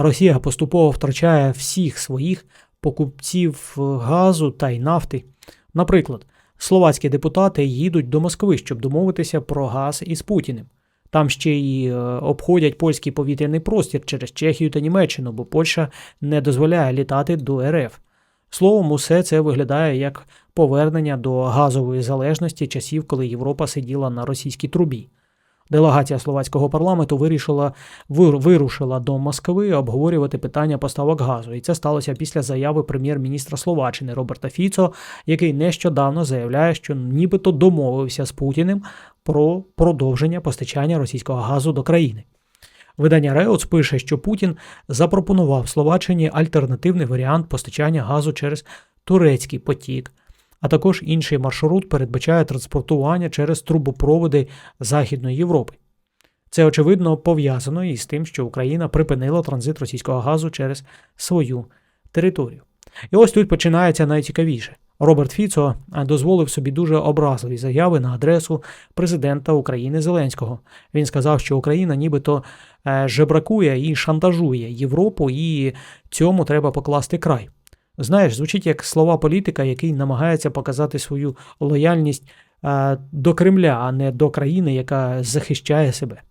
Росія поступово втрачає всіх своїх покупців е, газу та й нафти. Наприклад, словацькі депутати їдуть до Москви, щоб домовитися про газ із Путіним. Там ще й е, обходять польський повітряний простір через Чехію та Німеччину, бо Польща не дозволяє літати до РФ. Словом, усе це виглядає як повернення до газової залежності часів, коли Європа сиділа на російській трубі. Делегація словацького парламенту вирішила вир- вирушила до Москви обговорювати питання поставок газу, і це сталося після заяви прем'єр-міністра Словаччини Роберта Фіцо, який нещодавно заявляє, що нібито домовився з Путіним про продовження постачання російського газу до країни. Видання Реоц пише, що Путін запропонував Словаччині альтернативний варіант постачання газу через турецький потік, а також інший маршрут передбачає транспортування через трубопроводи Західної Європи. Це очевидно пов'язано із тим, що Україна припинила транзит російського газу через свою територію. І ось тут починається найцікавіше. Роберт Фіцо дозволив собі дуже образливі заяви на адресу президента України Зеленського. Він сказав, що Україна нібито е, жебракує і шантажує Європу, і цьому треба покласти край. Знаєш, звучить як слова політика, який намагається показати свою лояльність е, до Кремля, а не до країни, яка захищає себе.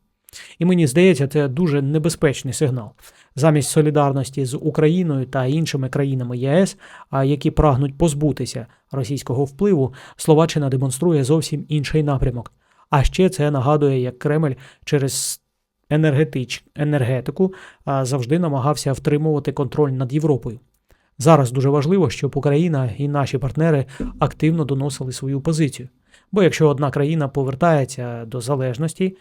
І мені здається, це дуже небезпечний сигнал. Замість солідарності з Україною та іншими країнами ЄС, а які прагнуть позбутися російського впливу, Словаччина демонструє зовсім інший напрямок. А ще це нагадує, як Кремль через енергетич, енергетику завжди намагався втримувати контроль над Європою. Зараз дуже важливо, щоб Україна і наші партнери активно доносили свою позицію. Бо якщо одна країна повертається до залежності,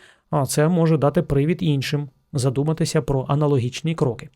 це може дати привід іншим задуматися про аналогічні кроки.